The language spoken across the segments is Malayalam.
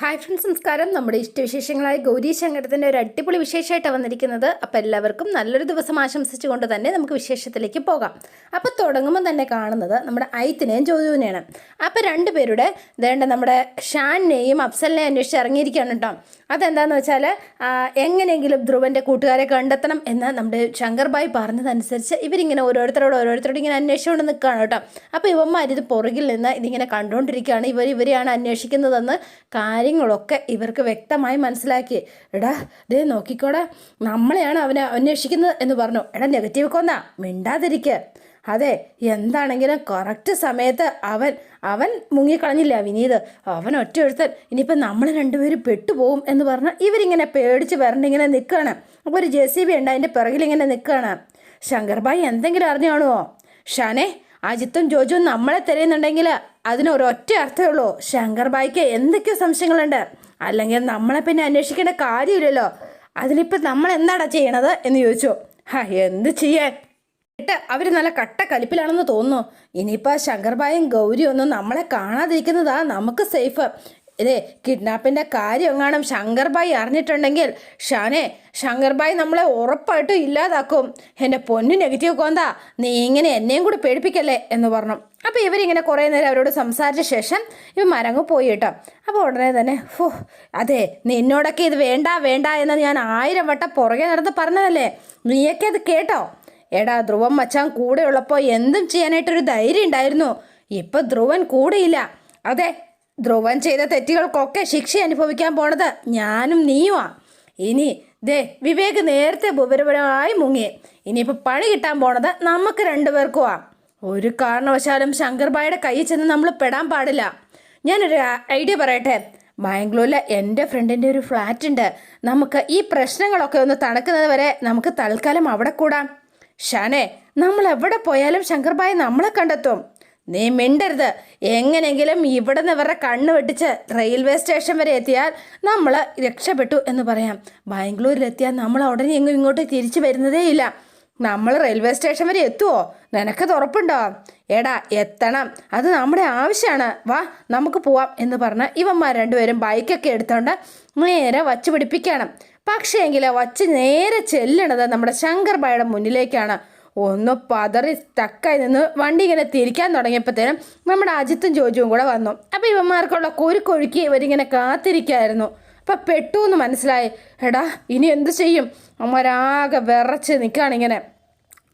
ഹായ് ഫ്രണ്ട്സ് നമസ്കാരം. നമ്മുടെ ഇഷ്ടവിശേഷങ്ങളായ ഗൗരി ശങ്കരത്തിന്റെ ഒരു അടിപൊളി വിശേഷമായിട്ടാണ് വന്നിരിക്കുന്നത്. അപ്പോൾ എല്ലാവർക്കും നല്ലൊരു ദിവസം ആശംസിച്ചുകൊണ്ട് തന്നെ നമുക്ക് വിശേഷത്തിലേക്ക് പോകാം. അപ്പോൾ തുടങ്ങുമ്പോൾ തന്നെ കാണുന്നത് നമ്മുടെ ഐത്തിനെയും ജോജുവിനെയാണ്. അപ്പോൾ രണ്ടുപേരുടെ വേണ്ട നമ്മുടെ ഷാനിനെയും അഫ്സലിനെയും അന്വേഷിച്ച് ഇറങ്ങിയിരിക്കുകയാണ് കേട്ടോ. അതെന്താണെന്ന് വെച്ചാൽ എങ്ങനെയെങ്കിലും ധ്രുവന്റെ കൂട്ടുകാരെ കണ്ടെത്തണം എന്ന് നമ്മുടെ ശങ്കർ ശങ്കർബായി പറഞ്ഞതനുസരിച്ച് ഇവരിങ്ങനെ ഓരോരുത്തരോട് ഓരോരുത്തരോട് ഇങ്ങനെ അന്വേഷിച്ചുകൊണ്ട് നിൽക്കുകയാണ് കേട്ടോ. അപ്പോൾ ഇവന്മാർ ഇത് പുറകിൽ നിന്ന് ഇതിങ്ങനെ കണ്ടുകൊണ്ടിരിക്കുകയാണ്. ഇവർ ഇവരെയാണ് അന്വേഷിക്കുന്നതെന്ന് കാര്യങ്ങളൊക്കെ ഇവർക്ക് വ്യക്തമായി മനസ്സിലാക്കി. എടാ ദേ നോക്കിക്കോടാ. നമ്മളെയാണ് അവനെ അന്വേഷിക്കുന്നത് എന്ന് പറഞ്ഞു. എടാ നെഗറ്റീവ് കൊന്നാ മിണ്ടാതിരിക്ക. അതെ എന്താണെങ്കിലും കറക്റ്റ് സമയത്ത് അവൻ അവൻ മുങ്ങിക്കളഞ്ഞില്ല വിനീത്? അവൻ ഒറ്റ ഒരുത്തൻ ഇനിയിപ്പോൾ നമ്മൾ രണ്ടുപേരും പെട്ടുപോകും എന്ന് പറഞ്ഞാൽ ഇവരിങ്ങനെ പേടിച്ച് വരണ്ടിങ്ങനെ നിൽക്കുകയാണ് അപ്പോൾ ഒരു ജെ സി ബി ഉണ്ട് അതിന്റെ പിറകിലിങ്ങനെ നിൽക്കുകയാണ് ശങ്കർബായി എന്തെങ്കിലും അറിഞ്ഞു കാണുമോ ഷാനെ അജിത്തും ജോജുവും നമ്മളെ തിരയുന്നുണ്ടെങ്കിൽ അതിനൊരൊറ്റ അർത്ഥമേ ഉള്ളൂ. ശങ്കർ ബായിക്ക് എന്തൊക്കെയോ സംശയങ്ങളുണ്ട്. അല്ലെങ്കിൽ നമ്മളെ പിന്നെ അന്വേഷിക്കേണ്ട കാര്യമില്ലല്ലോ. അതിനിപ്പോൾ നമ്മൾ എന്താടാ ചെയ്യണത് എന്ന് ചോദിച്ചു. ഹാ എന്ത് ചെയ്യാൻ? എന്നിട്ട് അവർ നല്ല കട്ട കലിപ്പിലാണെന്ന് തോന്നുന്നു. ഇനിയിപ്പോൾ ശങ്കർബായും ഗൗരിയൊന്നും നമ്മളെ കാണാതിരിക്കുന്നതാ നമുക്ക് സേഫ്. ഇതേ കിഡ്നാപ്പിന്റെ കാര്യം എങ്ങാനും ശങ്കർബായി അറിഞ്ഞിട്ടുണ്ടെങ്കിൽ ഷാനെ ശങ്കർബായി നമ്മളെ ഉറപ്പായിട്ടും ഇല്ലാതാക്കും. എന്റെ പൊന്നു നെഗറ്റീവ് കോന്താ നീ ഇങ്ങനെ എന്നെയും കൂടി പേടിപ്പിക്കല്ലേ എന്ന് പറഞ്ഞു. അപ്പോൾ ഇവരിങ്ങനെ കുറേ നേരം അവരോട് സംസാരിച്ച ശേഷം ഇവ മരങ്ങ് പോയി കേട്ടോ. അപ്പോൾ ഉടനെ തന്നെ ഫോ അതെ നിന്നോടൊക്കെ ഇത് വേണ്ട വേണ്ട എന്ന് ഞാൻ ആയിരം വട്ടം പുറകെ നടന്ന് പറഞ്ഞതല്ലേ? നീയൊക്കെ അത് കേട്ടോ? എടാ ധ്രുവൻ മച്ചാൻ കൂടെ ഉള്ളപ്പോൾ എന്തും ചെയ്യാനായിട്ടൊരു ധൈര്യം ഉണ്ടായിരുന്നു. ഇപ്പം ധ്രുവൻ കൂടെയില്ല. അതെ ധ്രുവൻ ചെയ്ത തെറ്റുകൾക്കൊക്കെ ശിക്ഷ അനുഭവിക്കാൻ പോണത് ഞാനും നീയുമാ. ഇനി ദേ വിവേക് നേരത്തെ ഉപരപരമായി മുങ്ങി. ഇനിയിപ്പോൾ പണി കിട്ടാൻ പോണത് നമുക്ക് രണ്ടുപേർക്കുമാ ഒരു കാരണവശാലും ശങ്കർബായുടെ കയ്യിൽ ചെന്ന് നമ്മൾ പെടാൻ പാടില്ല. ഞാനൊരു ഐഡിയ പറയട്ടെ? ബാംഗ്ലൂരിലെ എന്റെ ഫ്രണ്ടിന്റെ ഒരു ഫ്ലാറ്റ് ഉണ്ട് നമുക്ക് ഈ പ്രശ്നങ്ങളൊക്കെ ഒന്ന് തണുക്കുന്നത് വരെ നമുക്ക് തൽക്കാലം അവിടെ കൂടാം. ഷാനെ നമ്മൾ എവിടെ പോയാലും ശങ്കർബായ് നമ്മളെ കണ്ടെത്തും. നീ മിണ്ടരുത്. എങ്ങനെങ്കിലും ഇവിടെ നിന്ന് ഇവരുടെ കണ്ണ് വെട്ടിച്ച് റെയിൽവേ സ്റ്റേഷൻ വരെ എത്തിയാൽ നമ്മൾ രക്ഷപ്പെട്ടു എന്ന് പറയാം. ബാംഗ്ലൂരിലെത്തിയാൽ നമ്മൾ ഉടനെ എങ്ങും ഇങ്ങോട്ട് തിരിച്ചു വരുന്നതേ ഇല്ല നമ്മൾ റെയിൽവേ സ്റ്റേഷൻ വരെ എത്തുമോ നിനക്ക് തുറപ്പുണ്ടോ എടാ എത്തണം. അത് നമ്മുടെ ആവശ്യമാണ് വാ നമുക്ക് പോവാം എന്ന് പറഞ്ഞ് ഇവന്മാർ രണ്ടുപേരും ബൈക്കൊക്കെ എടുത്തോണ്ട് നേരെ വച്ച് പിടിപ്പിക്കണം പക്ഷേ എങ്കിൽ വച്ച് നേരെ ചെല്ലണത് നമ്മുടെ ശങ്കർ ബായുടെ മുന്നിലേക്കാണ്. ഒന്ന് പതറി തക്കായി നിന്ന് വണ്ടി ഇങ്ങനെ തിരിക്കാൻ തുടങ്ങിയപ്പോഴത്തേനും നമ്മുടെ അജിത്തും ജോജുവും കൂടെ വന്നു. അപ്പോൾ ഇവന്മാർക്കുള്ള കുരുക്കൊഴുക്കി ഇവരിങ്ങനെ കാത്തിരിക്കായിരുന്നു. അപ്പം പെട്ടു എന്ന് മനസ്സിലായി. എടാ ഇനി എന്ത് ചെയ്യും? അമ്മരാകെ വിറച്ച് നിൽക്കുകയാണ് ഇങ്ങനെ.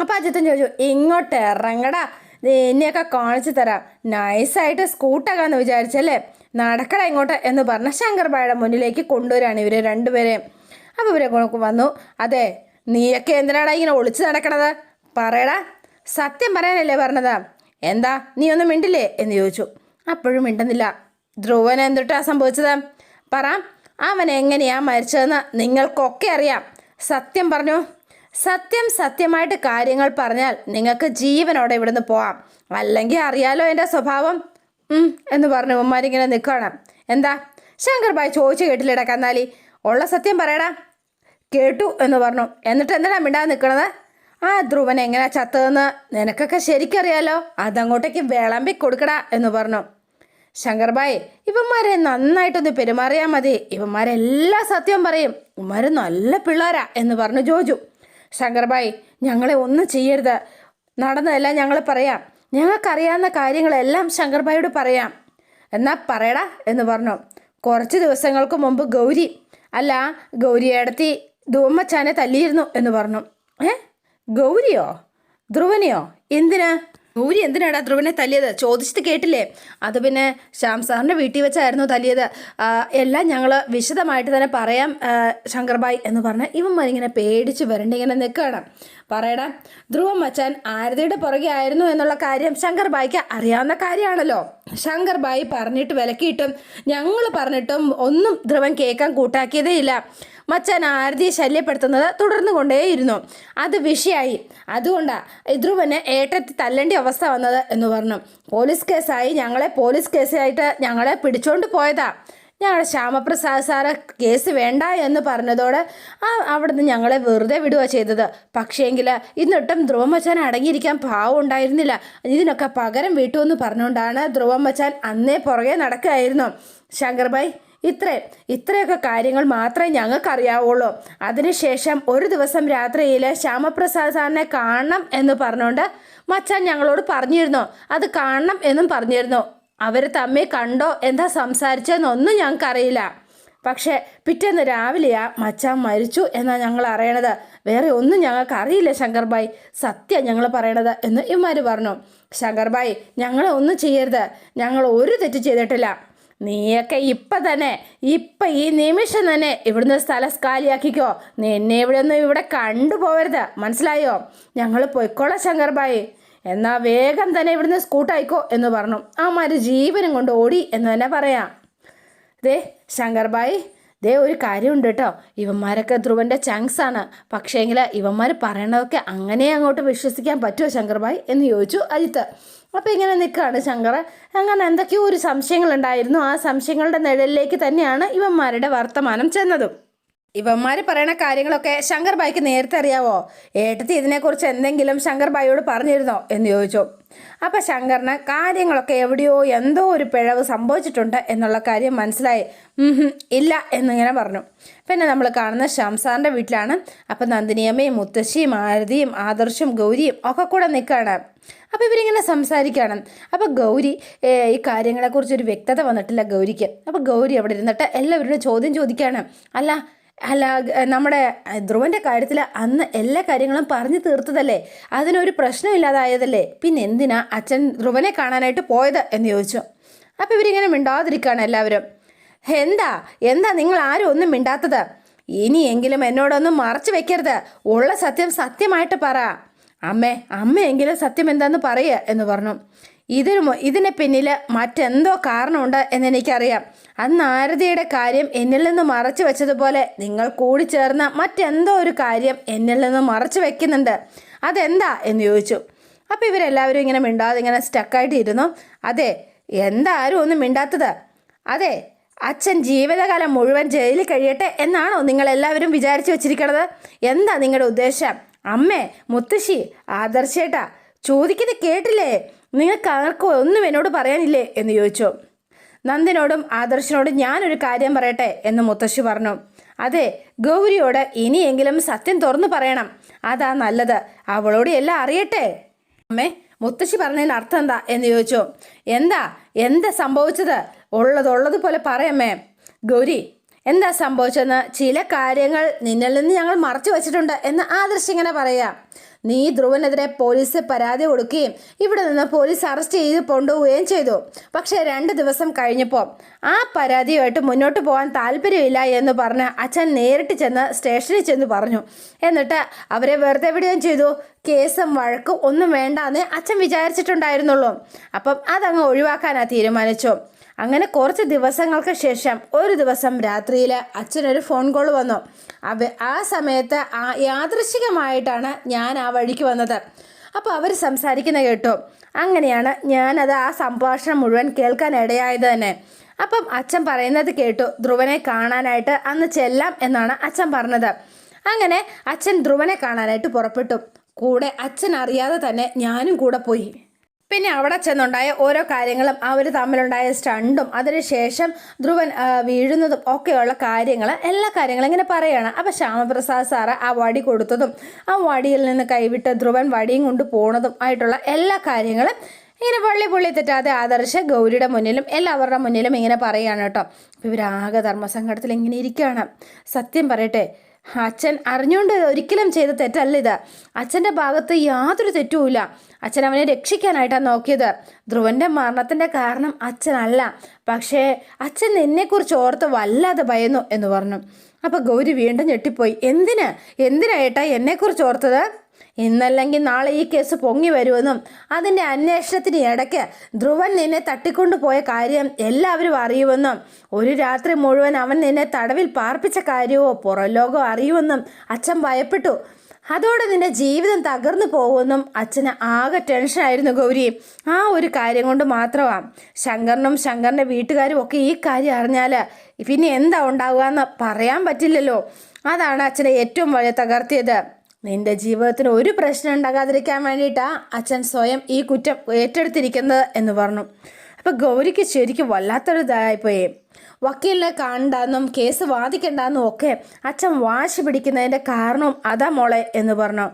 അപ്പം അജിത്തും ജോജു ഇങ്ങോട്ട് ഇറങ്ങടാ. എന്നെയൊക്കെ കാണിച്ചു തരാം. നൈസായിട്ട് സ്കൂട്ടാകാന്ന് വിചാരിച്ചല്ലേ? നടക്കട ഇങ്ങോട്ട്. എന്ന് പറഞ്ഞ ശങ്കർ ശങ്കർബായുടെ മുന്നിലേക്ക് കൊണ്ടുവരാണ് ഇവരെ രണ്ടുപേരെയും. അപ്പോൾ ഇവരെ വന്നു. അതെ നീയൊക്കെ എന്തിനാടാ ഇങ്ങനെ ഒളിച്ച് നടക്കണത്? പറയടാ സത്യം പറയാനല്ലേ പറഞ്ഞത്? എന്താ നീ ഒന്നും മിണ്ടില്ലേ? എന്ന് ചോദിച്ചു. അപ്പോഴും മിണ്ടുന്നില്ല. ധ്രുവൻ എന്തിട്ടാ സംഭവിച്ചത്? പറ അവൻ എങ്ങനെയാ മരിച്ചതെന്ന് നിങ്ങൾക്കൊക്കെ അറിയാം. സത്യം പറഞ്ഞു. സത്യം സത്യമായിട്ട് കാര്യങ്ങൾ പറഞ്ഞാൽ നിങ്ങൾക്ക് ജീവനോടെ ഇവിടുന്ന് പോവാം. അല്ലെങ്കിൽ അറിയാലോ എന്റെ സ്വഭാവം. എന്ന് പറഞ്ഞു ഉമ്മാരിങ്ങനെ നിൽക്കുകയാണ്. എന്താ? ശങ്കർ ഭായ് ചോദിച്ചു കേട്ടില്ലേടാ കന്നാലി? ഉള്ള സത്യം പറയടാ. കേട്ടു എന്ന് പറഞ്ഞു. എന്നിട്ട് എന്തിനാ മിണ്ടാതെ നിൽക്കണത്? ആ ധ്രുവൻ എങ്ങനെയാ ചത്തതെന്ന് നിനക്കൊക്കെ ശരിക്കറിയാലോ. അതങ്ങോട്ടേക്ക് വിളമ്പി കൊടുക്കടാ എന്ന് പറഞ്ഞു. ശങ്കർബായ് ഇവന്മാരെ നന്നായിട്ടൊന്ന് പെരുമാറിയാൽ മതി. ഇവന്മാരെല്ലാ സത്യവും പറയും. ഇവന്മാർ നല്ല പിള്ളേരാ എന്ന് പറഞ്ഞു ജോജു. ശങ്കർബായ് ഞങ്ങളെ ഒന്നും ചെയ്യരുത്. നടന്നതെല്ലാം ഞങ്ങൾ പറയാം. ഞങ്ങൾക്കറിയാവുന്ന കാര്യങ്ങളെല്ലാം ശങ്കർബായോട് പറയാം. എന്നാ പറയടാ എന്ന് പറഞ്ഞു. കുറച്ച് ദിവസങ്ങൾക്ക് മുമ്പ് ഗൗരി അല്ല ഗൗരി ധൂമ്മച്ചാനെ തല്ലിയിരുന്നു എന്ന് പറഞ്ഞു. ഏ? ഗൗരിയോ? ധ്രുവനെയോ? എന്തിനാ? ഗൗരി എന്തിനാടാ ധ്രുവനെ തല്ലിയത്? ചോദിച്ചിട്ട് കേട്ടില്ലേ? അത് പിന്നെ ശ്യാം സാറിന്റെ വീട്ടിൽ വെച്ചായിരുന്നു തല്ലിയത്. എല്ലാം ഞങ്ങൾ വിശദമായിട്ട് തന്നെ പറയാം ശങ്കർബായ് എന്ന് പറഞ്ഞാൽ ഇവന്മാരിങ്ങനെ പേടിച്ച് വരണ്ട ഇങ്ങനെ നിൽക്കുകയാണ് പറയടാ ധ്രുവൻ മച്ചാൻ ആരതിയുടെ പുറകെ ആയിരുന്നു എന്നുള്ള കാര്യം ശങ്കർബായിക്ക് അറിയാവുന്ന കാര്യമാണല്ലോ. ശങ്കർബായി പറഞ്ഞിട്ട് വിലക്കിയിട്ടും ഞങ്ങൾ പറഞ്ഞിട്ടും ഒന്നും ധ്രുവൻ കേൾക്കാൻ കൂട്ടാക്കിയതേ ഇല്ല. മച്ചാൻ ആരതിയെ ശല്യപ്പെടുത്തുന്നത് തുടർന്നു കൊണ്ടേയിരുന്നു അത് വിഷയായി. അതുകൊണ്ടാണ് ധ്രുവന് ഏട്ടത്തി തല്ലേണ്ട അവസ്ഥ വന്നത് എന്ന് പറഞ്ഞു. പോലീസ് കേസായി. ഞങ്ങളെ പോലീസ് കേസായിട്ട് ഞങ്ങളെ പിടിച്ചോണ്ട് പോയതാ. ഞങ്ങളുടെ ശ്യാമപ്രസാദ് സാറ് കേസ് വേണ്ട എന്ന് പറഞ്ഞതോടെ ആ അവിടുന്ന് ഞങ്ങളെ വെറുതെ വിടുക ചെയ്തത്. പക്ഷേങ്കിൽ ഇന്നിട്ടും ധ്രുവമച്ചാൻ അടങ്ങിയിരിക്കാൻ പാവം ഉണ്ടായിരുന്നില്ല. ഇതിനൊക്കെ പകരം വീട്ടുമെന്ന് പറഞ്ഞുകൊണ്ടാണ് ധ്രുവമച്ചാൻ അന്നേ പുറകെ നടക്കുകയായിരുന്നു. ശങ്കർബായ് ഇത്രയും ഇത്രയൊക്കെ കാര്യങ്ങൾ മാത്രമേ ഞങ്ങൾക്ക് ഞങ്ങൾക്കറിയാവുള്ളൂ. അതിനുശേഷം ഒരു ദിവസം രാത്രിയിൽ ശ്യാമപ്രസാദ് സാറിനെ കാണണം എന്ന് പറഞ്ഞുകൊണ്ട് മച്ചാൻ ഞങ്ങളോട് പറഞ്ഞിരുന്നു. അത് കാണണം എന്നും പറഞ്ഞിരുന്നു. അവർ തമ്മിൽ കണ്ടോ എന്താ സംസാരിച്ചതെന്നൊന്നും ഞങ്ങൾക്കറിയില്ല. പക്ഷേ പിറ്റേന്ന് രാവിലെയാ മച്ചാൻ മരിച്ചു എന്നാണ് ഞങ്ങൾ അറിയണത്. വേറെ ഒന്നും ഞങ്ങൾക്ക് അറിയില്ല ശങ്കർബായ്. സത്യം ഞങ്ങൾ പറയണത് എന്ന് ഇമാര് പറഞ്ഞു. ശങ്കർബായ് ഞങ്ങളെ ഒന്നും ചെയ്യരുത്. ഞങ്ങൾ ഒരു തെറ്റ് ചെയ്തിട്ടില്ല. നീയൊക്കെ ഇപ്പം തന്നെ ഇപ്പം ഈ നിമിഷം തന്നെ ഇവിടുന്ന് സ്ഥലം കാലിയാക്കിക്കോ. നിന്നെ ഇവിടെ ഒന്നും ഇവിടെ കണ്ടുപോകരുത് മനസ്സിലായോ? ഞങ്ങൾ പൊയ്ക്കോളാം ശങ്കർബായി. എന്നാൽ വേഗം തന്നെ ഇവിടുന്ന് സ്കൂട്ടായിക്കോ എന്ന് പറഞ്ഞു. മാര് ജീവനും കൊണ്ട് ഓടി എന്ന് തന്നെ പറയാം. ദേ ശങ്കർബായി ദേ ഒരു കാര്യമുണ്ട് കേട്ടോ ഇവന്മാരൊക്കെ ധ്രുവന്റെ ചങ്സ് ആണ്. പക്ഷേങ്കിൽ ഇവന്മാർ പറയണതൊക്കെ അങ്ങനെ അങ്ങോട്ട് വിശ്വസിക്കാൻ പറ്റുമോ ശങ്കർബായി എന്ന് ചോദിച്ചു അജിത്ത്. അപ്പോൾ ഇങ്ങനെ നിൽക്കുകയാണ് ശങ്കർ അങ്ങനെ എന്തൊക്കെയോ ഒരു സംശയങ്ങളുണ്ടായിരുന്നു. ആ സംശയങ്ങളുടെ നിഴലിലേക്ക് തന്നെയാണ് ഇവന്മാരുടെ വർത്തമാനം ചെന്നതും. ഇവന്മാർ പറയണ കാര്യങ്ങളൊക്കെ ശങ്കർ ബായിക്ക് നേരത്തെ അറിയാവോ? ഏട്ടത്തി ഇതിനെക്കുറിച്ച് എന്തെങ്കിലും ശങ്കർ ബായിയോട് പറഞ്ഞിരുന്നോ എന്ന് ചോദിച്ചു. അപ്പം ശങ്കറിന് കാര്യങ്ങളൊക്കെ എവിടെയോ എന്തോ ഒരു പിഴവ് സംഭവിച്ചിട്ടുണ്ട് എന്നുള്ള കാര്യം മനസ്സിലായി. ഇല്ല എന്നിങ്ങനെ പറഞ്ഞു. പിന്നെ നമ്മൾ കാണുന്ന ശംസാറിന്റെ വീട്ടിലാണ്. അപ്പം നന്ദിനിയമ്മയും മുത്തശ്ശിയും ആരതിയും ആദർശും ഗൗരിയും ഒക്കെ കൂടെ നിൽക്കുകയാണ് അപ്പോൾ ഇവരിങ്ങനെ സംസാരിക്കുകയാണ് അപ്പോൾ ഗൗരി ഈ കാര്യങ്ങളെക്കുറിച്ച് ഒരു വ്യക്തത വന്നിട്ടില്ല ഗൗരിക്ക്. അപ്പോൾ ഗൗരി അവിടെ ഇരുന്നിട്ട് എല്ലാവരോടും ചോദ്യം ചോദിക്കുകയാണ് അല്ല അല്ല നമ്മുടെ ധ്രുവന്റെ കാര്യത്തിൽ അന്ന് എല്ലാ കാര്യങ്ങളും പറഞ്ഞു തീർത്തതല്ലേ? അതിനൊരു പ്രശ്നമില്ലാതായതല്ലേ? പിന്നെ എന്തിനാ അച്ഛൻ ധ്രുവനെ കാണാനായിട്ട് പോയത് എന്ന് ചോദിച്ചു. അപ്പോൾ ഇവരിങ്ങനെ മിണ്ടാതിരിക്കുകയാണ് എല്ലാവരും. എന്താ? എന്താ നിങ്ങൾ ആരും ഒന്നും മിണ്ടാത്തത്? ഇനിയെങ്കിലും എന്നോടൊന്നും മറച്ചു വെക്കരുത്. ഉള്ള സത്യം സത്യമായിട്ട് പറ. അമ്മേ അമ്മയെങ്കിലും സത്യം എന്താന്ന് പറയുക എന്ന് പറഞ്ഞു. ഇതിന് ഇതിന് പിന്നിൽ മറ്റെന്തോ കാരണമുണ്ട് എന്നെനിക്കറിയാം. അന്ന് ആരതിയുടെ കാര്യം എന്നിൽ നിന്ന് മറച്ചു വെച്ചതുപോലെ നിങ്ങൾ കൂടി ചേർന്ന മറ്റെന്തോ ഒരു കാര്യം എന്നിൽ നിന്ന് മറച്ചു വെക്കുന്നുണ്ട്. അതെന്താ എന്ന് ചോദിച്ചു. അപ്പോൾ ഇവരെല്ലാവരും ഇങ്ങനെ മിണ്ടാതെ ഇങ്ങനെ സ്റ്റക്കായിട്ട് ഇരുന്നു അതെ എന്താ ആരും ഒന്നും മിണ്ടാത്തത്. അതെ അച്ഛൻ ജീവിതകാലം മുഴുവൻ ജയിലിൽ കഴിയട്ടെ എന്നാണോ നിങ്ങൾ എല്ലാവരും വിചാരിച്ചു വെച്ചിരിക്കണത്? എന്താ നിങ്ങളുടെ ഉദ്ദേശം? അമ്മേ മുത്തശ്ശി ആദർശേട്ടാ ചോദിക്കുന്നത് കേട്ടില്ലേ? നിങ്ങൾക്ക് ആർക്കും ഒന്നും എന്നോട് പറയാനില്ലേ? എന്ന് ചോദിച്ചു. നന്ദിനോടും ആദർശനോടും ഞാനൊരു കാര്യം പറയട്ടെ? എന്ന് മുത്തശ്ശി പറഞ്ഞു. അതെ ഗൗരിയോട് ഇനിയെങ്കിലും സത്യം തുറന്നു പറയണം. അതാ നല്ലത്. അവളോട് എല്ലാം അറിയട്ടെ? അമ്മേ മുത്തശ്ശി പറഞ്ഞതിന് അർത്ഥം എന്താ? എന്ന് ചോദിച്ചു. എന്താ? എന്താ സംഭവിച്ചത്? ഉള്ളതുള്ളത് പോലെ പറയമ്മേ. ഗൗരി എന്താ സംഭവിച്ചതെന്ന്? ചില കാര്യങ്ങൾ നിന്നിൽ നിന്ന് ഞങ്ങൾ മറച്ചു വച്ചിട്ടുണ്ട് എന്ന് ആദർശിങ്ങനെ പറയാം. നീ ധ്രുവനെതിരെ പോലീസ് പരാതി കൊടുക്കുകയും ഇവിടെ നിന്ന് പോലീസ് അറസ്റ്റ് ചെയ്ത് കൊണ്ടുപോവുകയും ചെയ്തു. പക്ഷേ രണ്ട് ദിവസം കഴിഞ്ഞപ്പോൾ ആ പരാതിയുമായിട്ട് മുന്നോട്ട് പോകാൻ താല്പര്യമില്ല എന്ന് പറഞ്ഞ് അച്ഛൻ നേരിട്ട് ചെന്ന് സ്റ്റേഷനിൽ ചെന്ന് പറഞ്ഞു. എന്നിട്ട് അവരെ വെറുതെ വിടുകയും ചെയ്തു. കേസും വഴക്കും ഒന്നും വേണ്ടാന്ന് അച്ഛൻ വിചാരിച്ചിട്ടുണ്ടായിരുന്നുള്ളൂ. അപ്പം അതങ്ങ് ഒഴിവാക്കാനാണ് തീരുമാനിച്ചു. അങ്ങനെ കുറച്ച് ദിവസങ്ങൾക്ക് ശേഷം ഒരു ദിവസം രാത്രിയിൽ അച്ഛനൊരു ഫോൺ കോൾ വന്നു. അവ ആ സമയത്ത് യാദൃശികമായിട്ടാണ് ഞാൻ ആ വഴിക്ക് വന്നത്. അപ്പോൾ അവർ സംസാരിക്കുന്ന കേട്ടു. അങ്ങനെയാണ് ഞാനത് ആ സംഭാഷണം മുഴുവൻ കേൾക്കാൻ ഇടയായത് തന്നെ. അപ്പം അച്ഛൻ പറയുന്നത് കേട്ടു ധ്രുവനെ കാണാനായിട്ട് അന്ന് ചെല്ലാം എന്നാണ് അച്ഛൻ പറഞ്ഞത്. അങ്ങനെ അച്ഛൻ ധ്രുവനെ കാണാനായിട്ട് പുറപ്പെട്ടു. കൂടെ അച്ഛൻ അറിയാതെ തന്നെ ഞാനും കൂടെ പോയി. പിന്നെ അവിടെ ചെന്നുണ്ടായ ഓരോ കാര്യങ്ങളും അവർ തമ്മിലുണ്ടായ സ്റ്റണ്ടും അതിനുശേഷം ധ്രുവൻ വീഴുന്നതും ഒക്കെയുള്ള കാര്യങ്ങൾ എല്ലാ കാര്യങ്ങളും ഇങ്ങനെ പറയുകയാണ് അപ്പോൾ ശ്യാമപ്രസാദ് സാറ് ആ വടി കൊടുത്തതും ആ വടിയിൽ നിന്ന് കൈവിട്ട് ധ്രുവൻ വടിയും കൊണ്ട് പോണതും ആയിട്ടുള്ള എല്ലാ കാര്യങ്ങളും ഇങ്ങനെ പള്ളി പുള്ളി തെറ്റാതെ ആദർശ ഗൗരിയുടെ മുന്നിലും എല്ലാവരുടെ മുന്നിലും ഇങ്ങനെ പറയുകയാണ് കേട്ടോ. അപ്പോൾ ഇവരാകെ ധർമ്മസങ്കടത്തിൽ ഇങ്ങനെ ഇരിക്കുകയാണ്. സത്യം പറയട്ടെ അച്ഛൻ അറിഞ്ഞുകൊണ്ട് ഒരിക്കലും ചെയ്ത തെറ്റല്ല ഇത്. അച്ഛന്റെ ഭാഗത്ത് യാതൊരു തെറ്റുമില്ല. അച്ഛൻ അവനെ രക്ഷിക്കാനായിട്ടാണ് നോക്കിയത്. ധ്രുവന്റെ മരണത്തിന്റെ കാരണം അച്ഛനല്ല. പക്ഷേ അച്ഛൻ നിന്നെക്കുറിച്ച് ഓർത്ത് വല്ലാതെ ഭയന്നു എന്ന് പറഞ്ഞു. അപ്പോൾ ഗൗരി വീണ്ടും ഞെട്ടിപ്പോയി. എന്തിന്? എന്തിനായിട്ടാ എന്നെക്കുറിച്ച് ഓർത്തത്? ഇന്നല്ലെങ്കിൽ നാളെ ഈ കേസ് പൊങ്ങി വരുമെന്നും അതിന്റെ അന്വേഷണത്തിന് ഇടയ്ക്ക് ധ്രുവൻ നിന്നെ തട്ടിക്കൊണ്ടുപോയ കാര്യം എല്ലാവരും അറിയുമെന്നും ഒരു രാത്രി മുഴുവൻ അവൻ നിന്നെ തടവിൽ പാർപ്പിച്ച കാര്യമോ പുറം ലോകം അറിയുമെന്നും അച്ഛൻ ഭയപ്പെട്ടു. അതോടെ നിന്റെ ജീവിതം തകർന്നു പോകുമെന്നും അച്ഛന് ആകെ ടെൻഷനായിരുന്നു ഗൗരി. ആ ഒരു കാര്യം കൊണ്ട് മാത്രമാണ് ശങ്കറിനും ശങ്കറിന്റെ വീട്ടുകാരും ഒക്കെ ഈ കാര്യം അറിഞ്ഞാൽ പിന്നെ എന്താ ഉണ്ടാവുക എന്ന് പറയാൻ പറ്റില്ലല്ലോ. അതാണ് അച്ഛനെ ഏറ്റവും വലിയ തകർത്തിയത്. നിന്റെ ജീവിതത്തിന് ഒരു പ്രശ്നം ഉണ്ടാകാതിരിക്കാൻ വേണ്ടിയിട്ടാണ് അച്ഛൻ സ്വയം ഈ കുറ്റം ഏറ്റെടുത്തിരിക്കുന്നത് എന്ന് പറഞ്ഞു. അപ്പോൾ ഗൗരിക്ക് ശരിക്കും വല്ലാത്തൊരു ഇതായിപ്പോയി. വക്കീലിനെ കാണണ്ടെന്നും കേസ് വാദിക്കണ്ടെന്നും ഒക്കെ അച്ഛൻ വാശി പിടിക്കുന്നതിന്റെ കാരണവും അതാ മോളെ എന്ന് പറഞ്ഞു.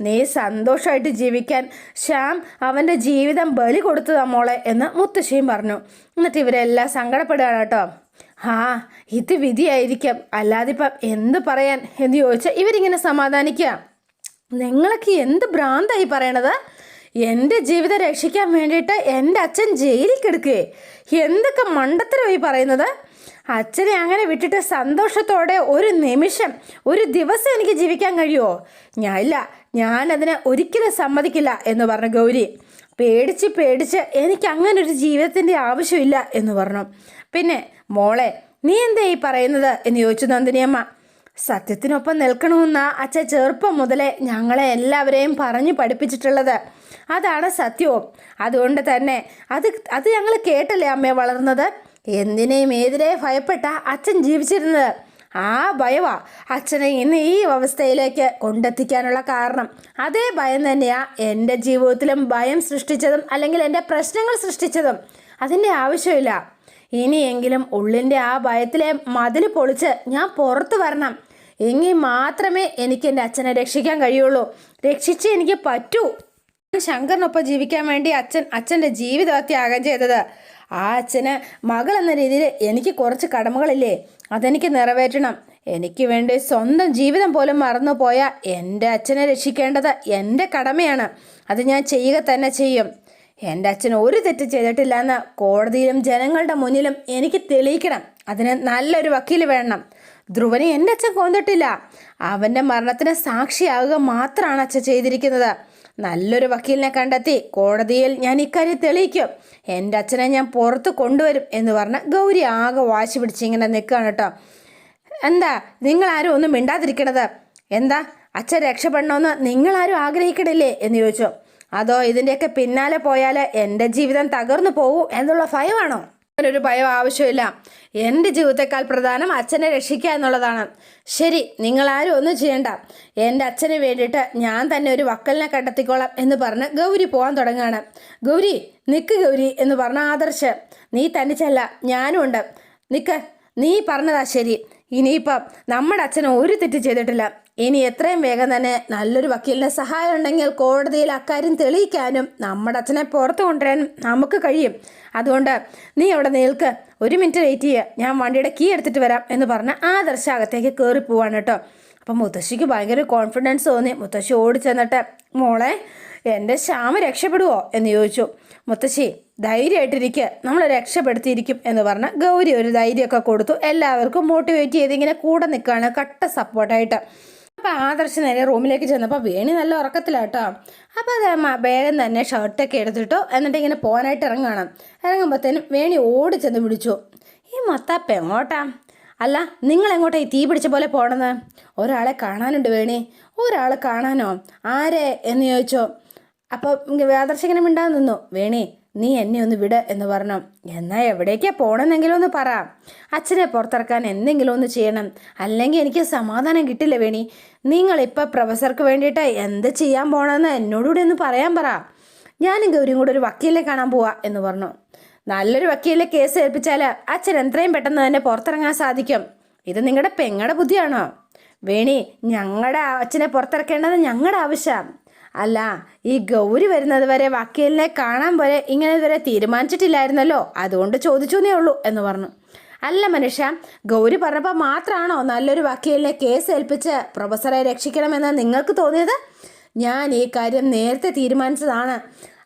നീ സന്തോഷമായിട്ട് ജീവിക്കാൻ ശ്യാം അവന്റെ ജീവിതം ബലി കൊടുത്തതാ മോളെ എന്ന് മുത്തശ്ശിയും പറഞ്ഞു. എന്നിട്ട് ഇവരെല്ലാം സങ്കടപ്പെടുകയാണ് കേട്ടോ. ആ ഇത് വിധിയായിരിക്കും. അല്ലാതെ ഇപ്പം എന്ത് പറയാൻ എന്ന് ചോദിച്ചാൽ ഇവരിങ്ങനെ സമാധാനിക്കുക നിങ്ങളൊക്കെ എന്ത് ഭ്രാന്തായി പറയണത്? എന്റെ ജീവിതം രക്ഷിക്കാൻ വേണ്ടിയിട്ട് എന്റെ അച്ഛൻ ജയിലിൽ കിടക്കുകയെ എന്തൊക്കെ മണ്ടത്തരമായി പറയുന്നത്? അച്ഛനെ അങ്ങനെ വിട്ടിട്ട് സന്തോഷത്തോടെ ഒരു നിമിഷം ഒരു ദിവസം എനിക്ക് ജീവിക്കാൻ കഴിയുമോ? ഞാൻ ഇല്ല. ഞാനതിന് ഒരിക്കലും സമ്മതിക്കില്ല എന്ന് പറഞ്ഞു ഗൗരി. പേടിച്ച് പേടിച്ച് എനിക്ക് അങ്ങനെ ഒരു ജീവിതത്തിന്റെ ആവശ്യമില്ല എന്ന് പറഞ്ഞു. പിന്നെ മോളെ നീ എന്താ ഈ പറയുന്നത് എന്ന് ചോദിച്ചു നന്ദിനിയമ്മ. സത്യത്തിനൊപ്പം നിൽക്കണമെന്ന അച്ഛൻ ചെറുപ്പം മുതലേ ഞങ്ങളെ എല്ലാവരെയും പറഞ്ഞു പഠിപ്പിച്ചിട്ടുള്ളത്. അതാണ് സത്യവും. അതുകൊണ്ട് തന്നെ അത് അത് ഞങ്ങൾ കേട്ടല്ലേ അമ്മയെ വളർന്നത്? എന്തിനേയും ഏതിനെ ഭയപ്പെട്ട അച്ഛൻ ജീവിച്ചിരുന്നത്? ആ ഭയവാ അച്ഛനെ ഇന്ന് ഈ അവസ്ഥയിലേക്ക് കൊണ്ടെത്തിക്കാനുള്ള കാരണം. അതേ ഭയം തന്നെയാ എന്റെ ജീവിതത്തിലും ഭയം സൃഷ്ടിച്ചതും അല്ലെങ്കിൽ എന്റെ പ്രശ്നങ്ങൾ സൃഷ്ടിച്ചതും. അതിന്റെ ആവശ്യമില്ല. ഇനിയെങ്കിലും ഉള്ളിന്റെ ആ ഭയത്തിലെ മതിൽ പൊളിച്ച് ഞാൻ പുറത്തു വരണം. എങ്കിൽ മാത്രമേ എനിക്ക് എന്റെ അച്ഛനെ രക്ഷിക്കാൻ കഴിയുള്ളൂ. രക്ഷിച്ച് എനിക്ക് പറ്റൂ. ശങ്കറിനൊപ്പം ജീവിക്കാൻ വേണ്ടി അച്ഛൻ അച്ഛന്റെ ജീവിതം ത്യാഗം ചെയ്തത്. ആ അച്ഛന് മകൾ എന്ന രീതിയിൽ എനിക്ക് കുറച്ച് കടമകളില്ലേ അതെനിക്ക് നിറവേറ്റണം. എനിക്ക് വേണ്ടി സ്വന്തം ജീവിതം പോലും മറന്നുപോയ എന്റെ അച്ഛനെ രക്ഷിക്കേണ്ടത് എന്റെ കടമയാണ്. അത് ഞാൻ ചെയ്യുക തന്നെ ചെയ്യും. എന്റെ അച്ഛൻ ഒരു തെറ്റ് ചെയ്തിട്ടില്ല എന്ന് കോടതിയിലും ജനങ്ങളുടെ മുന്നിലും എനിക്ക് തെളിയിക്കണം. അതിന് നല്ലൊരു വക്കീൽ വേണം. ധ്രുവനെ എന്റെ അച്ഛൻ കൊന്നിട്ടില്ല. അവന്റെ മരണത്തിന് സാക്ഷിയാകുക മാത്രമാണ് അച്ഛൻ ചെയ്തിരിക്കുന്നത്. നല്ലൊരു വക്കീലിനെ കണ്ടെത്തി കോടതിയിൽ ഞാൻ ഇക്കാര്യം തെളിയിക്കും. എന്റെ അച്ഛനെ ഞാൻ പുറത്ത് കൊണ്ടുവരും എന്ന് പറഞ്ഞ് ഗൗരി ആകെ വാശി പിടിച്ച് ഇങ്ങനെ നിൽക്കുകയാണ് കേട്ടോ. എന്താ നിങ്ങളാരും ഒന്നും മിണ്ടാതിരിക്കണത്? എന്താ അച്ഛൻ രക്ഷപ്പെടണമെന്ന് നിങ്ങളാരും ആഗ്രഹിക്കണില്ലേ എന്ന് ചോദിച്ചു. അതോ ഇതിന്റെയൊക്കെ പിന്നാലെ പോയാൽ എന്റെ ജീവിതം തകർന്നു പോകൂ എന്നുള്ള ഭയമാണോ? അങ്ങനൊരു ഭയം ആവശ്യമില്ല. എന്റെ ജീവിതത്തെക്കാൾ പ്രധാനം അച്ഛനെ രക്ഷിക്കുക എന്നുള്ളതാണ്. ശരി നിങ്ങളാരും ഒന്നും ചെയ്യണ്ട. എന്റെ അച്ഛന് വേണ്ടിയിട്ട് ഞാൻ തന്നെ ഒരു വക്കലിനെ കണ്ടെത്തിക്കോളാം എന്ന് പറഞ്ഞ് ഗൗരി പോകാൻ തുടങ്ങുകയാണ്. ഗൗരി നിൽക്ക് ഗൗരി എന്ന് പറഞ്ഞ ആദർശ് നീ തനിച്ചല്ല ഞാനും ഉണ്ട്. നിൽക്ക് നീ പറഞ്ഞതാ ശരി. ഇനിയിപ്പം നമ്മുടെ അച്ഛനെ ഒരു തെറ്റ് ചെയ്തിട്ടില്ല. ഇനി എത്രയും വേഗം തന്നെ നല്ലൊരു വക്കീലിന്റെ സഹായം ഉണ്ടെങ്കിൽ കോടതിയിൽ അക്കാര്യം തെളിയിക്കാനും നമ്മുടെ അച്ഛനെ പുറത്തു കൊണ്ടുവരാനും നമുക്ക് കഴിയും. അതുകൊണ്ട് നീ അവിടെ നിൽക്ക്. ഒരു മിനിറ്റ് വെയിറ്റ് ചെയ്യുക ഞാൻ വണ്ടിയുടെ കീ എടുത്തിട്ട് വരാം എന്ന് പറഞ്ഞ് ആദർശ അകത്തേക്ക് കയറി പോവാണ് കേട്ടോ. അപ്പം മുത്തശ്ശിക്ക് ഭയങ്കര കോൺഫിഡൻസ് തോന്നി. മുത്തശ്ശി ഓടിച്ചെന്നിട്ട് മോളെ എന്റെ ശ്യാമ രക്ഷപ്പെടുവോ? എന്ന് ചോദിച്ചു. മുത്തശ്ശി ധൈര്യമായിട്ടിരിക്കുക നമ്മൾ രക്ഷപ്പെടുത്തിയിരിക്കും. എന്ന് പറഞ്ഞ് ഗൗരി ഒരു ധൈര്യമൊക്കെ കൊടുത്തു. എല്ലാവർക്കും മോട്ടിവേറ്റ് ചെയ്ത് ഇങ്ങനെ കൂടെ നിൽക്കുകയാണ്. കട്ട സപ്പോർട്ടായിട്ട് അപ്പോൾ ആദർശ് നേരെ റൂമിലേക്ക് ചെന്നപ്പോൾ വേണി നല്ല ഉറക്കത്തിലാട്ടോ. അപ്പോൾ അത് വേഗം തന്നെ ഷർട്ടൊക്കെ എടുത്തിട്ടോ എന്നിട്ട് ഇങ്ങനെ പോകാനായിട്ട് ഇറങ്ങണം. ഇറങ്ങുമ്പോഴത്തേനും വേണി ഓടി ചെന്ന് വിളിച്ചു ഈ മത്താപ്പ എങ്ങോട്ടാ? അല്ല നിങ്ങൾ എങ്ങോട്ടാ ഈ തീ പിടിച്ച പോലെ പോണത്? ഒരാളെ കാണാനുണ്ട് വേണി. ഒരാളെ കാണാനോ? ആരെ? എന്ന് ചോദിച്ചോ. അപ്പോൾ ആദർശിങ്ങനെ മിണ്ടാൻ നിന്നു. വേണി നീ എന്നെ ഒന്ന് വിട എന്ന് പറഞ്ഞു. എന്നാ എവിടേക്കാ പോണെന്നെങ്കിലും ഒന്ന് പറ. അച്ഛനെ പുറത്തിറക്കാൻ എന്തെങ്കിലും ഒന്ന് ചെയ്യണം. അല്ലെങ്കിൽ എനിക്ക് സമാധാനം കിട്ടില്ല വേണി. നിങ്ങൾ നിങ്ങളിപ്പോൾ പ്രൊഫസർക്ക് വേണ്ടിയിട്ട് എന്ത് ചെയ്യാൻ പോണെന്ന് എന്നോടുകൂടി ഒന്ന് പറയാൻ പറ. ഞാനും ഗൗരിയും കൂടെ ഒരു വക്കീലിനെ കാണാൻ പോവാ എന്ന് പറഞ്ഞു. നല്ലൊരു വക്കീലിനെ കേസ് ഏൽപ്പിച്ചാൽ അച്ഛൻ എത്രയും പെട്ടെന്ന് തന്നെ പുറത്തിറങ്ങാൻ സാധിക്കും. ഇത് നിങ്ങളുടെ പെങ്ങളുടെ ബുദ്ധിയാണോ? വേണി ഞങ്ങളുടെ അച്ഛനെ പുറത്തിറക്കേണ്ടത് ഞങ്ങളുടെ ആവശ്യം. അല്ല ഈ ഗൗരി വരുന്നത് വരെ വക്കീലിനെ കാണാൻ വരെ ഇങ്ങനെ ഇതുവരെ തീരുമാനിച്ചിട്ടില്ലായിരുന്നല്ലോ. അതുകൊണ്ട് ചോദിച്ചേ ഉള്ളൂ എന്ന് പറഞ്ഞു. അല്ല മനുഷ്യ ഗൗരി പറഞ്ഞപ്പോൾ മാത്രമാണോ നല്ലൊരു വക്കീലിനെ കേസ് ഏൽപ്പിച്ച് പ്രൊഫസറെ രക്ഷിക്കണമെന്ന് നിങ്ങൾക്ക് തോന്നിയത്? ഞാൻ ഈ കാര്യം നേരത്തെ തീരുമാനിച്ചതാണ്.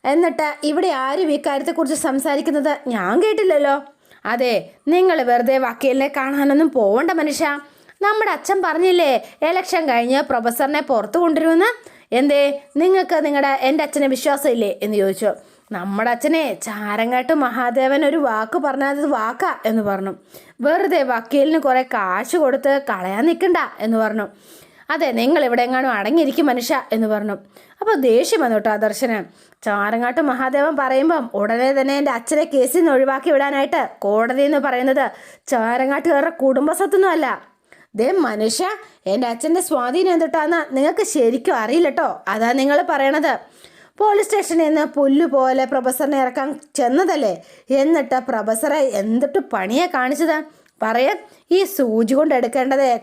എന്നിട്ട് ഇവിടെ ആരും ഈ കാര്യത്തെക്കുറിച്ച് സംസാരിക്കുന്നത് ഞാൻ കേട്ടില്ലല്ലോ. അതെ നിങ്ങൾ വെറുതെ വക്കീലിനെ കാണാനൊന്നും പോവണ്ട മനുഷ്യ. നമ്മുടെ അച്ഛൻ പറഞ്ഞില്ലേ എലക്ഷൻ കഴിഞ്ഞ് പ്രൊഫസറിനെ പുറത്തു കൊണ്ടുവരുമെന്ന്? എന്തേ നിങ്ങൾക്ക് നിങ്ങളുടെ എന്റെ അച്ഛനെ വിശ്വാസമില്ലേ? എന്ന് ചോദിച്ചു. നമ്മുടെ അച്ഛനെ ചാരങ്ങാട്ട് മഹാദേവൻ ഒരു വാക്ക് പറഞ്ഞാൽ അത് വാക്കാ എന്ന് പറഞ്ഞു. വെറുതെ വക്കീലിന് കുറേ കാശ് കൊടുത്ത് കളയാൻ നിൽക്കണ്ട എന്ന് പറഞ്ഞു. അതെ നിങ്ങൾ ഇവിടെ എങ്ങാനും അടങ്ങിയിരിക്കും മനുഷ്യ എന്ന് പറഞ്ഞു. അപ്പോൾ ദേഷ്യം വന്നു കേട്ടോ ദർശനം. ചാരങ്ങാട്ട് മഹാദേവൻ പറയുമ്പം ഉടനെ തന്നെ എന്റെ അച്ഛനെ കേസിൽ നിന്ന് ഒഴിവാക്കി വിടാനായിട്ട് കോടതി എന്ന് പറയുന്നത് ചാരങ്ങാട്ടുകാരുടെ കുടുംബസ്വത്തൊന്നും അല്ല ദേ മനുഷ്യ എന്റെ അച്ഛന്റെ സ്വാധീനം എന്തിട്ടാന്ന് നിങ്ങൾക്ക് ശരിക്കും അറിയില്ല കേട്ടോ അതാ നിങ്ങൾ പറയണത്. പോലീസ് സ്റ്റേഷനിൽ നിന്ന് പുല്ലുപോലെ പ്രൊഫസറിനെ ഇറക്കാൻ ചെന്നതല്ലേ? എന്നിട്ട് പ്രൊഫസറെ എന്തിട്ട് പണിയെ കാണിച്ചത്? പറയാൻ ഈ സൂചി കൊണ്ട്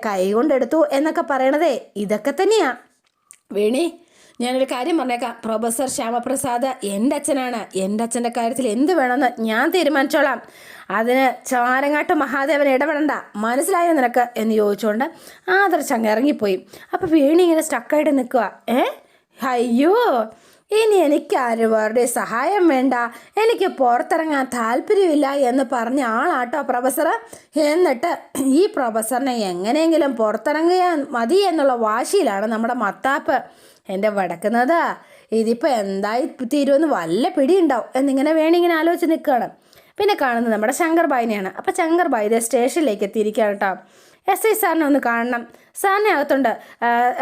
കൈ കൊണ്ടെടുത്തു എന്നൊക്കെ പറയണതേ ഇതൊക്കെ തന്നെയാ. വേണി ഞാനൊരു കാര്യം പറഞ്ഞേക്കാം. പ്രൊഫസർ ശ്യാമപ്രസാദ് എന്റെ അച്ഛനാണ്. എന്റെ അച്ഛന്റെ കാര്യത്തിൽ എന്ത് വേണമെന്ന് ഞാൻ തീരുമാനിച്ചോളാം. അതിന് ചാരങ്ങാട്ട് മഹാദേവൻ ഇടപെടണ്ട. മനസ്സിലായോ നിനക്ക്? എന്ന് ചോദിച്ചുകൊണ്ട് ആദർശ് അങ്ങ് ഇറങ്ങിപ്പോയി അപ്പോൾ വീണി ഇങ്ങനെ സ്റ്റക്കായിട്ട് നിൽക്കുക ഏ? അയ്യോ ഇനി എനിക്ക് ആരുവരുടെ സഹായം വേണ്ട. എനിക്ക് പുറത്തിറങ്ങാൻ താല്പര്യമില്ല എന്ന് പറഞ്ഞ ആളാട്ടോ പ്രൊഫസർ. എന്നിട്ട് ഈ പ്രൊഫസറിനെ എങ്ങനെയെങ്കിലും പുറത്തിറങ്ങിയാൽ മതി എന്നുള്ള വാശിയിലാണ് നമ്മുടെ മത്താപ്പ്. എന്റെ വടക്കുന്നത് ഇതിപ്പോൾ എന്തായി തീരുമെന്ന് വല്ല പിടിയുണ്ടാവും. എന്നിങ്ങനെ വേണിങ്ങനെ ആലോചിച്ച് നിൽക്കുകയാണ് പിന്നെ കാണുന്നത് നമ്മുടെ ശങ്കർ ബായിനെയാണ് അപ്പോൾ ശങ്കർ ബായി ഇതേ സ്റ്റേഷനിലേക്ക് എത്തിയിരിക്കുകയാണ് കേട്ടോ എസ് ഐ സാറിനെ ഒന്ന് കാണണം. സാറിനെ അകത്തുണ്ട്.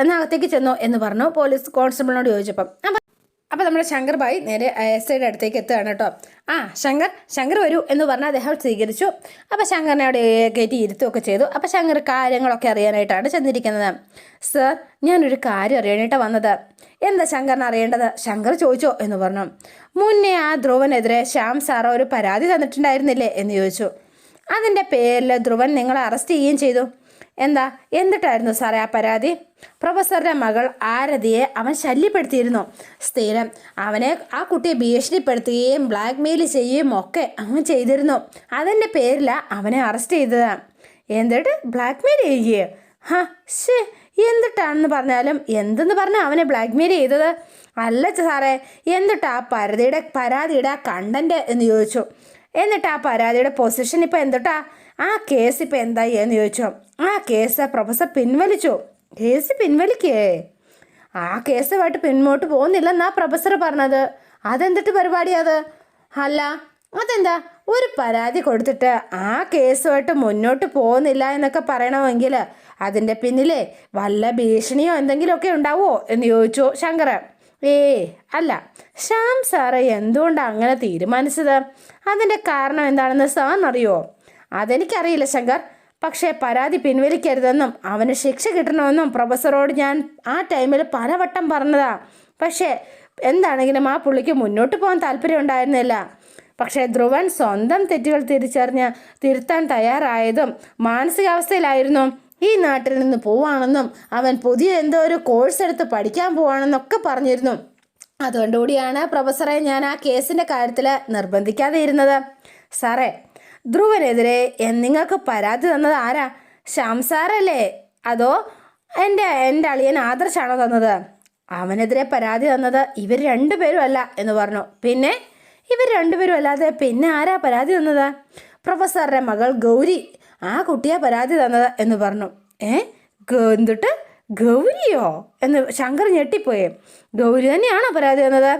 എന്നാൽ അകത്തേക്ക് ചെന്നോ എന്ന് പറഞ്ഞു പോലീസ് കോൺസ്റ്റബിളിനോട് ചോദിച്ചപ്പം. അപ്പോൾ നമ്മുടെ ശങ്കർ ഭായ് നേരെ എസ് ഐയുടെ അടുത്തേക്ക് എത്തുകയാണ് കേട്ടോ. ആ ശങ്കർ ശങ്കർ വരൂ എന്ന് പറഞ്ഞാൽ അദ്ദേഹം സ്വീകരിച്ചു. അപ്പോൾ ശങ്കറിനെ അവിടെ കയറ്റി ഇരുത്തുകയൊക്കെ ചെയ്തു. അപ്പോൾ ശങ്കർ കാര്യങ്ങളൊക്കെ അറിയാനായിട്ടാണ് ചെന്നിരിക്കുന്നത്. സർ ഞാനൊരു കാര്യം അറിയാനായിട്ടാണ് വന്നത്. എന്താ ശങ്കറിന് അറിയേണ്ടത്? ശങ്കർ ചോദിച്ചോ എന്ന് പറഞ്ഞു. മുന്നേ ആ ധ്രുവനെതിരെ ശ്യാം സാർ ഒരു പരാതി തന്നിട്ടുണ്ടായിരുന്നില്ലേ എന്ന് ചോദിച്ചു. അതിന്റെ പേരിൽ ധ്രുവൻ നിങ്ങളെ അറസ്റ്റ് ചെയ്യുകയും ചെയ്തു. എന്താ? എന്നിട്ടായിരുന്നു സാറേ ആ പരാതി? പ്രൊഫസറുടെ മകൾ ആരതിയെ അവൻ ശല്യപ്പെടുത്തിയിരുന്നു. സ്ഥിരം അവനെ ആ കുട്ടിയെ ഭീഷണിപ്പെടുത്തുകയും ബ്ലാക്ക്മെയിൽ ചെയ്യുകയും ഒക്കെ അവൻ ചെയ്തിരുന്നു. അതിന്റെ പേരിലാണ് അവനെ അറസ്റ്റ് ചെയ്തത്. എന്നിട്ട് ബ്ലാക്ക്മെയിൽ ചെയ്യുകയോ? ഹാ ഷേ എന്തിട്ടാണെന്ന് പറഞ്ഞാലും എന്തെന്ന് പറഞ്ഞാൽ അവനെ ബ്ലാക്ക്മെയിൽ ചെയ്തത്? അല്ല സാറേ എന്നിട്ട് പരതിയുടെ പരാതിയുടെ ആ കണ്ടന്റ് എന്ന് ചോദിച്ചു. എന്നിട്ട് ആ പരാതിയുടെ പൊസിഷൻ ഇപ്പം എന്തിട്ടാ? ആ കേസ് ഇപ്പം എന്തായി എന്ന് ചോദിച്ചോ? ആ കേസ് പ്രൊഫസർ പിൻവലിച്ചു. കേസ് പിൻവലിക്കേ? ആ കേസുമായിട്ട് പിന്നോട്ട് പോകുന്നില്ലെന്നാ പ്രൊഫസർ പറഞ്ഞത്. അതെന്തിട്ട് പരിപാടിയത് അല്ല അതെന്താ? ഒരു പരാതി കൊടുത്തിട്ട് ആ കേസുമായിട്ട് മുന്നോട്ട് പോകുന്നില്ല എന്നൊക്കെ പറയണമെങ്കിൽ അതിന്റെ പിന്നിലെ വല്ല ഭീഷണിയോ എന്തെങ്കിലുമൊക്കെ ഉണ്ടാവോ എന്ന് ചോദിച്ചു ശങ്കർ. ഏ അല്ല ശ്യാം സാറ് എന്തുകൊണ്ടാണ് അങ്ങനെ തീരുമാനിച്ചത്? അതിന്റെ കാരണം എന്താണെന്ന് സാറിനറിയോ? അതെനിക്കറിയില്ല ശങ്കർ. പക്ഷേ പരാതി പിൻവലിക്കരുതെന്നും അവന് ശിക്ഷ കിട്ടണമെന്നും പ്രൊഫസറോട് ഞാൻ ആ ടൈമിൽ പലവട്ടം പറഞ്ഞതാ. പക്ഷേ എന്താണെങ്കിലും ആ പുള്ളിക്ക് മുന്നോട്ട് പോകാൻ താല്പര്യം ഉണ്ടായിരുന്നില്ല. പക്ഷേ ധ്രുവൻ സ്വന്തം തെറ്റുകൾ തിരിച്ചറിഞ്ഞ് തിരുത്താൻ തയ്യാറായതും മാനസികാവസ്ഥയിലായിരുന്നു. ഈ നാട്ടിൽ നിന്ന് പോവാണെന്നും അവൻ പുതിയ എന്തോ ഒരു കോഴ്സ് എടുത്ത് പഠിക്കാൻ പോവാണെന്നൊക്കെ പറഞ്ഞിരുന്നു. അതുകൊണ്ടുകൂടിയാണ് പ്രൊഫസറെ ഞാൻ ആ കേസിന്റെ കാര്യത്തിൽ നിർബന്ധിക്കാതെ ഇരുന്നത്. സാറേ ധ്രുവനെതിരെ നിങ്ങൾക്ക് പരാതി തന്നത് ആരാ? ശംസാറല്ലേ അതോ എന്റെ എന്റെ അളിയൻ ആദർശാണോ തന്നത്? അവനെതിരെ പരാതി തന്നത് ഇവർ രണ്ടുപേരും അല്ല എന്ന് പറഞ്ഞു. പിന്നെ ഇവർ രണ്ടുപേരും അല്ലാതെ പിന്നെ ആരാ പരാതി തന്നത്? പ്രൊഫസറുടെ മകൾ ഗൗരി ആ കുട്ടിയാ പരാതി തന്നത് എന്ന് പറഞ്ഞു. ഏ? എന്തിട്ട്? ഗൗരിയോ? എന്ന് ശങ്കർ ഞെട്ടിപ്പോയേ. ഗൗരി തന്നെയാണോ പരാതി തന്നത്?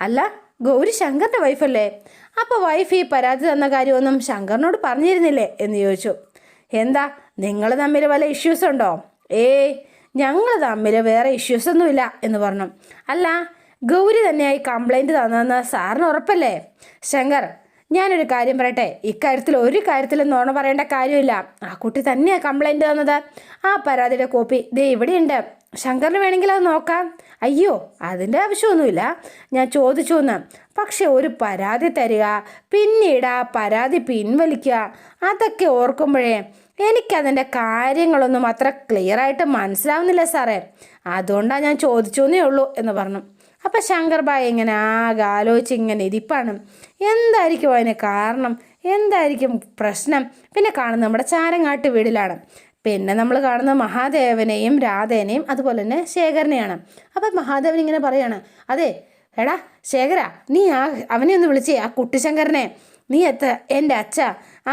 അല്ല ഗൗരി ശങ്കറിന്റെ വൈഫല്ലേ അപ്പോൾ വൈഫ് ഈ പരാതി തന്ന കാര്യമൊന്നും ശങ്കറിനോട് പറഞ്ഞിരുന്നില്ലേ എന്ന് ചോദിച്ചു. എന്താ നിങ്ങൾ തമ്മിൽ വല്ല ഇഷ്യൂസ് ഉണ്ടോ? ഏയ് ഞങ്ങൾ തമ്മിൽ വേറെ ഇഷ്യൂസ് ഒന്നുമില്ല എന്ന് പറഞ്ഞു. അല്ല ഗൗരി തന്നെയായി കംപ്ലൈന്റ് തന്നതെന്ന് സാറിന് ഉറപ്പല്ലേ? ശങ്കർ ഞാനൊരു കാര്യം പറയട്ടെ. ഇക്കാര്യത്തിൽ ഒരു കാര്യത്തിലും നോണ പറയേണ്ട കാര്യമില്ല. ആ കുട്ടി തന്നെയാണ് കംപ്ലൈന്റ് തന്നത്. ആ പരാതിയുടെ കോപ്പി ദേ ഇവിടെയുണ്ട്. ശങ്കറിന് വേണമെങ്കിൽ അത് നോക്കാം. അയ്യോ അതിന്റെ ആവശ്യമൊന്നുമില്ല. ഞാൻ ചോദിച്ചു എന്ന് പക്ഷെ ഒരു പരാതി തരിക പിന്നീട് ആ പരാതി പിൻവലിക്കുക അതൊക്കെ ഓർക്കുമ്പോഴേ എനിക്കതിന്റെ കാര്യങ്ങളൊന്നും അത്ര ക്ലിയർ ആയിട്ട് മനസ്സിലാവുന്നില്ല സാറേ. അതുകൊണ്ടാണ് ഞാൻ ചോദിച്ചു എന്നേ ഉള്ളൂ എന്ന് പറഞ്ഞു. അപ്പം ശങ്കർ ബായ് ഇങ്ങനെ ആകെ ആലോചിച്ച് ഇങ്ങനെ ഇരിപ്പാണ്. എന്തായിരിക്കും അതിന് കാരണം? എന്തായിരിക്കും പ്രശ്നം? പിന്നെ കാണുന്നത് നമ്മുടെ ചാരങ്ങാട്ട് വീടിലാണ്. പിന്നെ നമ്മൾ കാണുന്ന മഹാദേവനെയും രാധേനെയും അതുപോലെ തന്നെ ശേഖരനെയാണ്. അപ്പം മഹാദേവൻ ഇങ്ങനെ പറയാണ് അതെ എടാ ശേഖര നീ ആ അവനെ ഒന്ന് വിളിച്ചേ ആ കുട്ടിശങ്കരനെ. നീ എത്ര എന്റെ അച്ഛ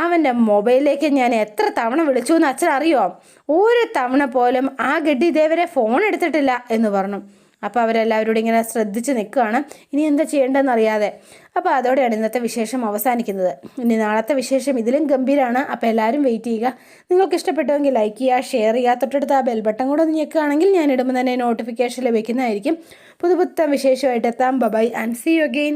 അവന്റെ മൊബൈലിലേക്ക് ഞാൻ എത്ര തവണ വിളിച്ചു എന്ന് അച്ഛൻ അറിയോ ഒരു തവണ പോലും ആ ഗഡ്ഡി ദേവരെ ഫോൺ എടുത്തിട്ടില്ല എന്ന് പറഞ്ഞു. അപ്പോൾ അവരെല്ലാവരോടും ഇങ്ങനെ ശ്രദ്ധിച്ച് നിൽക്കുകയാണ്. ഇനി എന്താ ചെയ്യേണ്ടതെന്ന് അറിയാതെ അപ്പോൾ അതോടെയാണ് ഇന്നത്തെ വിശേഷം അവസാനിക്കുന്നത്. ഇനി നാളത്തെ വിശേഷം ഇതിലും ഗംഭീരമാണ് അപ്പോൾ എല്ലാവരും വെയിറ്റ് ചെയ്യുക. നിങ്ങൾക്ക് ഇഷ്ടപ്പെട്ടുവെങ്കിൽ ലൈക്ക് ചെയ്യുക ഷെയർ ചെയ്യുക. തൊട്ടടുത്ത് ആ ബെൽ ബട്ടൺ കൂടെ ഒന്ന് ഞെക്കുകയാണെങ്കിൽ ഞാൻ ഇടുമ്പോൾ തന്നെ നോട്ടിഫിക്കേഷൻ ലഭിക്കുന്നതായിരിക്കും. പുതുപുത്തൻ വിശേഷമായിട്ട് എത്താം. Bye and see you again